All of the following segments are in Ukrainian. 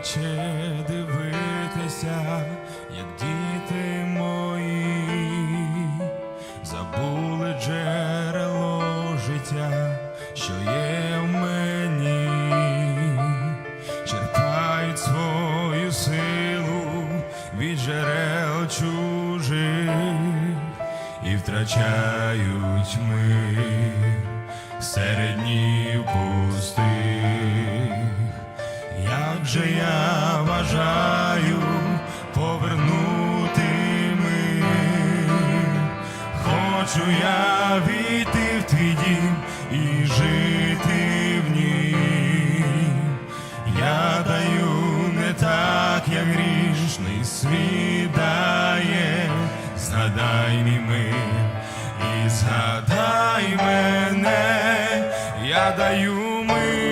хоче дивитися, як діти мої забули джерело життя, що є в мені, черпають свою силу від джерел чужих і втрачають мир серед днів пустих. Як же я бажаю повернути мир, хочу я війти в твій дім і жити в нім. Я даю не так, як грішний світ дає, згадай мій і згадай мене, я даю мир,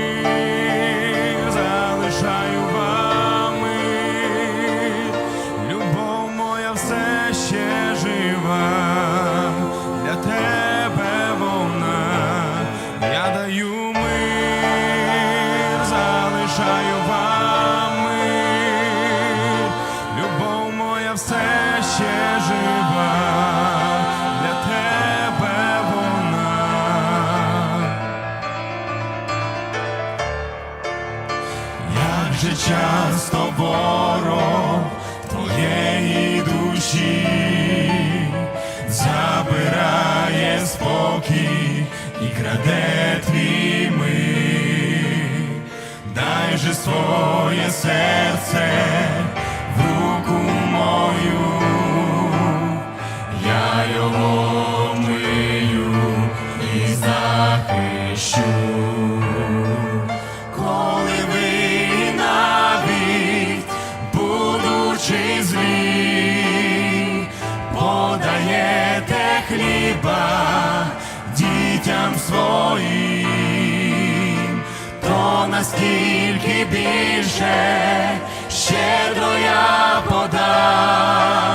залишаю вам мир. Любов моя все ще жива, для тебе вона. Як же часто ворог твоєї душі забирає спокій і краде своє серце в руку мою, я його мию і захищу. Коли ви навіть будучи злі, подаєте хліба дітям своїм, то наскільки більше щедро я подам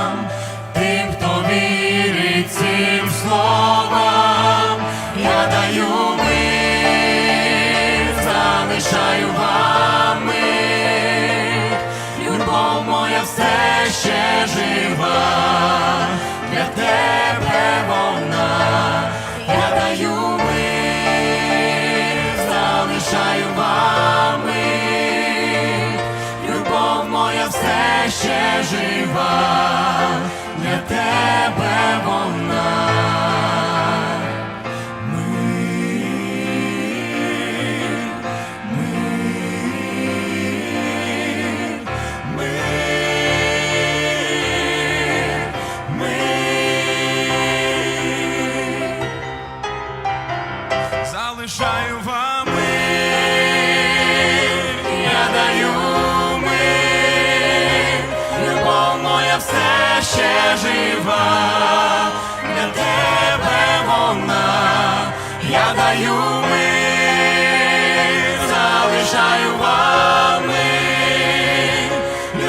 ще жива, для тебе вона. Залишаю вам жива, для тебе вона, я даю мир, залишаю вам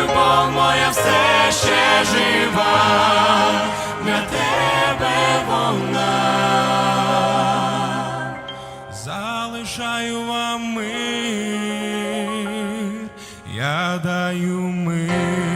любов моя все ще жива, для тебе вона. Залишаю вам мир, я даю мир.